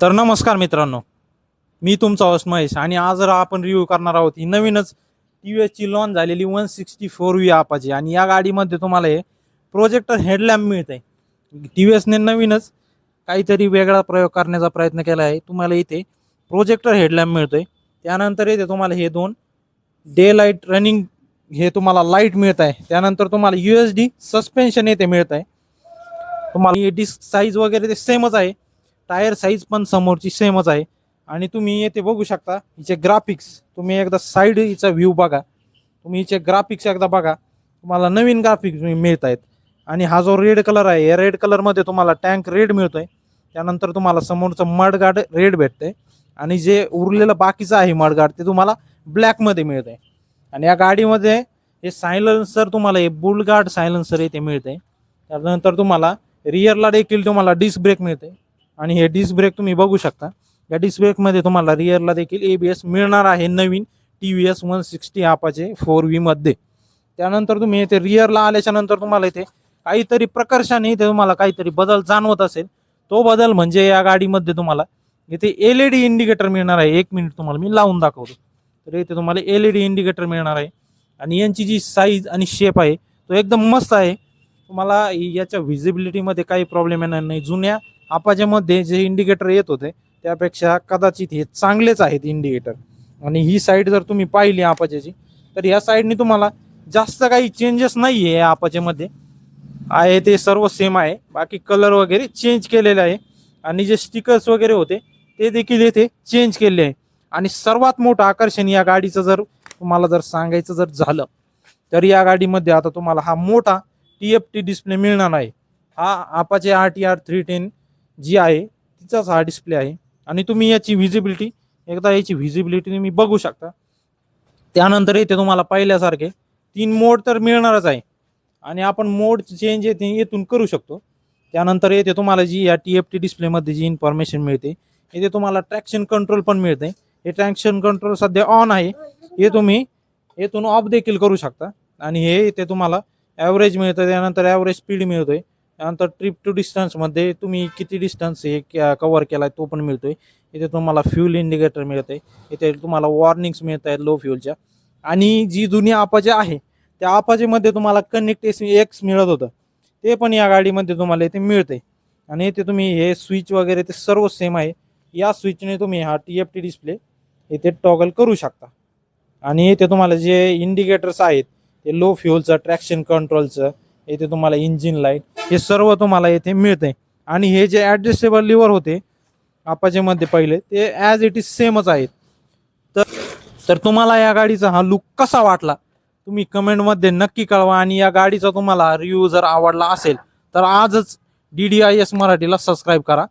तर नमस्कार मित्रांनो मी तुमचा होस्ट महेश आणि आज जर आपण रिव्ह्यू करणार आहोत ही नवीनच टी व्ही एसची लॉन्च झालेली one sixty four V Apache आणि या गाडीमध्ये तुम्हाला हे प्रोजेक्टर हेडलॅम्प मिळत आहे टी व्ही एसने नवीनच काहीतरी वेगळा प्रयोग करण्याचा प्रयत्न केला आहे. तुम्हाला इथे प्रोजेक्टर हेडलॅम्प मिळतो आहे त्यानंतर येते तुम्हाला हे दोन डे लाइट रनिंग हे तुम्हाला लाइट मिळत आहे त्यानंतर तुम्हाला यू एस डी सस्पेन्शन येते मिळत आहे तुम्हाला डिस्क साईज वगैरे ते सेमच आहे. टायर साईज पण समोरची सेमच आहे. आणि तुम्ही येथे बघू शकता हिचे ग्राफिक्स तुम्ही एकदा साईड हिचा व्ह्यू बघा. तुम्ही हिचे ग्राफिक्स एकदा बघा. तुम्हाला नवीन ग्राफिक्स मिळत आहेत आणि हा जो रेड कलर आहे या रेड कलरमध्ये तुम्हाला टँक रेड मिळतोय. त्यानंतर तुम्हाला समोरचं मडगार्ड रेड भेटतंय. आणि जे उरलेलं बाकीचं आहे मडगार्ड ते तुम्हाला ब्लॅकमध्ये मिळत आहे आणि या गाडीमध्ये हे सायलन्सर तुम्हाला हे बुलगार्ड सायलन्सर इथे मिळते त्यानंतर तुम्हाला रिअरला देखील तुम्हाला डिस्क ब्रेक मिळते आणि हे डिस्क ब्रेक तुम्ही बघू शकता. या डिस्क ब्रेकमध्ये तुम्हाला रिअरला देखील ए बी एस मिळणार आहे नवीन T V S one sixty Apache four व्हीमध्ये त्यानंतर तुम्ही इथे रिअरला आल्याच्यानंतर तुम्हाला इथे काहीतरी प्रकर्षाने इथे तुम्हाला काहीतरी बदल जाणवत असेल. तो बदल म्हणजे या गाडीमध्ये तुम्हाला इथे एल ई डी इंडिकेटर मिळणार आहे. एक मिनिट तुम्हाला मी लावून दाखवतो. तर इथे तुम्हाला एल ई डी इंडिकेटर मिळणार आहे. आणि यांची जी साईज आणि शेप आहे तो एकदम मस्त आहे. तुम्हाला याच्या व्हिजिबिलिटीमध्ये काही प्रॉब्लेम येणार नाही. जुन्या आपाच्यामध्ये जे इंडिकेटर येत होते त्यापेक्षा कदाचित हे चांगलेच आहेत इंडिकेटर आणि ही साईड जर तुम्ही पाहिली आपाच्याची तर या साईडने तुम्हाला जास्त काही चेंजेस नाही आहे या आपाच्यामध्ये आहे ते सर्व सेम आहे. बाकी कलर वगैरे चेंज केलेले आहे. आणि जे स्टिकर्स वगैरे होते ते देखील येथे चेंज केले आहे. आणि सर्वात मोठं आकर्षण या गाडीचं जर तुम्हाला जर सांगायचं जर झालं तर या गाडीमध्ये आता तुम्हाला हा मोठा टी एफ टी डिस्प्ले मिळणार आहे. हा Apache R T R three ten जी आहे तिचाच हा डिस्प्ले आहे. आणि तुम्ही याची व्हिजिबिलिटी एकदा याची व्हिजिबिलिटी तुम्ही बघू शकता. त्यानंतर इथे तुम्हाला पाहिल्यासारखे तीन मोड तर मिळणारच आहे. आणि आपण मोड चेंज येते येथून करू शकतो. त्यानंतर येथे तुम्हाला जी या टी एफ टी डिस्प्लेमध्ये जी इन्फॉर्मेशन मिळते येथे तुम्हाला ट्रॅक्शन कंट्रोल पण मिळते. हे ट्रॅक्शन कंट्रोल सध्या ऑन आहे. हे तुम्ही येथून ऑफ देखील करू शकता. आणि हे इथे तुम्हाला ॲव्हरेज मिळतं त्यानंतर ॲव्हरेज स्पीड मिळतोय. त्यानंतर ट्रिप टू डिस्टन्समध्ये तुम्ही किती डिस्टन्स हे कवर केला आहे तो पण मिळतो आहे इथे तुम्हाला फ्यूल इंडिकेटर मिळत आहे इथे तुम्हाला वॉर्निंग्स मिळत आहेत लो फ्यूलच्या आणि जी जुनी आपाचे आहे त्या आपाचेमध्ये तुम्हाला कनेक्ट एस एक्स मिळत होतं. ते पण या गाडीमध्ये तुम्हाला इथे मिळते आणि इथे तुम्ही हे स्विच वगैरे ते सर्व सेम आहे. या स्विचने तुम्ही हा टी एफ टी डिस्प्ले इथे टॉगल करू शकता. आणि इथे तुम्हाला जे इंडिकेटर्स आहेत ते लो फ्यूलचं ट्रॅक्शन कंट्रोलचं येथे तुम्हाला इंजिन लाइट हे सर्व तुम्हाला येथे मिळते. आणि हे जे ॲडजस्टेबल लिव्हर होते आपाचेमध्ये पहिले ते ॲज इट इज सेमच आहेत. तर तर तुम्हाला या गाडीचा हा लुक कसा वाटला? तुम्ही कमेंटमध्ये नक्की कळवा आणि या गाडीचा तुम्हाला रिव्ह्यू जर आवडला असेल तर आजच डी डी आय एस मराठीला सबस्क्राईब करा.